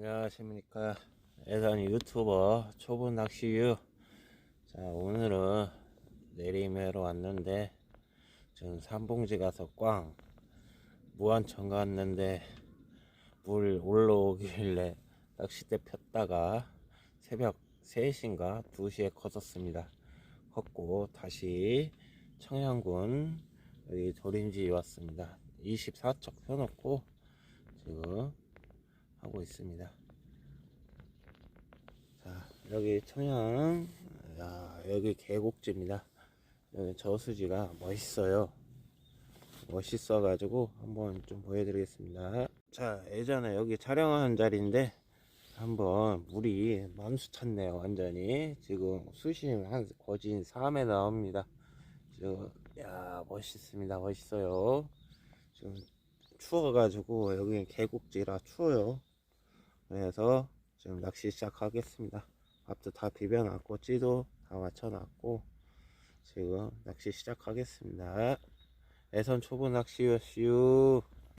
안녕하십니까. 예산 유튜버 초보 낚시유. 자 오늘은 내리매로 왔는데 지금 삼봉지 가서 꽝 무한천 갔는데 물 올라오길래 낚싯대 폈다가 새벽 3시인가 2시에 걷었습니다. 걷고 다시 청양군 여기 도림지 왔습니다. 24척 펴놓고 지금 하고 있습니다. 자, 여기 청양, 야, 여기 계곡지입니다. 여기 저수지가 멋있어요. 멋있어 가지고 한번 좀 보여드리겠습니다. 자, 예전에 여기 촬영한 자리인데 한번 물이 만수 찼네요. 완전히 지금 수심 한 거진 3에 나옵니다. 야 멋있습니다. 멋있어요. 지금 추워가지고 여기 계곡지라 추워요. 그래서 지금 낚시 시작하겠습니다. 밥도 다 비벼놨고 찌도 다 맞춰놨고 지금 낚시 시작하겠습니다. 애선 초보 낚시였슈.